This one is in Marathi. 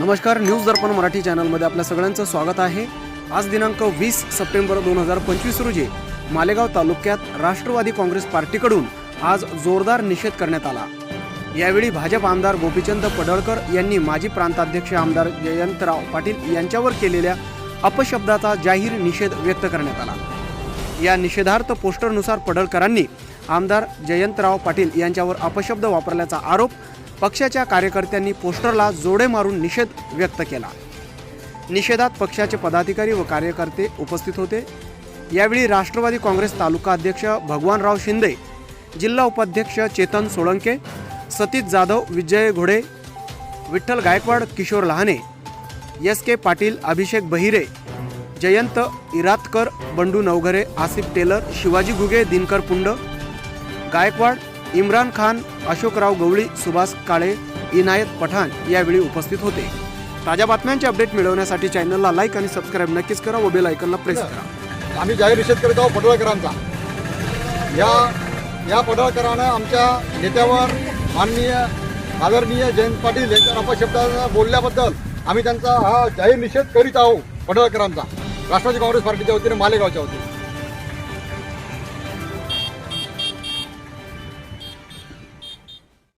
नमस्कार न्यूज दर्पण मराठी चॅनलमध्ये आपल्या सगळ्यांचं स्वागत आहे. आज दिनांक वीस सप्टेंबर दोन हजार पंचवीस रोजी मालेगाव तालुक्यात राष्ट्रवादी काँग्रेस पार्टीकडून आज जोरदार निषेध करण्यात आला. यावेळी भाजप आमदार गोपीचंद पडळकर यांनी माजी प्रांताध्यक्ष आमदार जयंतराव पाटील यांच्यावर केलेल्या अपशब्दाचा जाहीर निषेध व्यक्त करण्यात आला. या निषेधार्थ पोस्टरनुसार पडळकरांनी आमदार जयंतराव पाटील यांच्यावर अपशब्द वापरल्याचा आरोप पक्षाच्या कार्यकर्त्यांनी पोस्टरला जोडे मारून निषेध व्यक्त केला. निषेधात पक्षाचे पदाधिकारी व कार्यकर्ते उपस्थित होते. यावेळी राष्ट्रवादी काँग्रेस तालुका अध्यक्ष भगवानराव शिंदे जिल्हा उपाध्यक्ष Chetan Solanke Satish Jadhav Vijay Ghode Vitthal Gaikwad Kishor Lahane S K Patil Abhishek Bahire Jayant Iratkar Bandu Navghare Asif Taylor Shivaji Ghuge Dinkar Pund Gaikwad Imran Khan Ashokrao Gawali Subhash Kale Inayat Pathan यावेळी उपस्थित होते. ताज्या बातम्यांचे अपडेट मिळवण्यासाठी चॅनलला लाईक आणि सबस्क्राईब नक्कीच करा व बेल आयकॉनला प्रेस करा. आम्ही जाहीर निषेध करीत आहोत पडळकरांचा. या या पडळकरानं आमच्या नेत्यावर माननीय आदरणीय जयंत पाटील यांच्या अपशब्दाचा बोलल्याबद्दल आम्ही त्यांचा हा जाहीर निषेध करीत आहोत पडळकरांचा. राष्ट्रवादी काँग्रेस पार्टीच्या वतीने मालेगावच्या वतीने.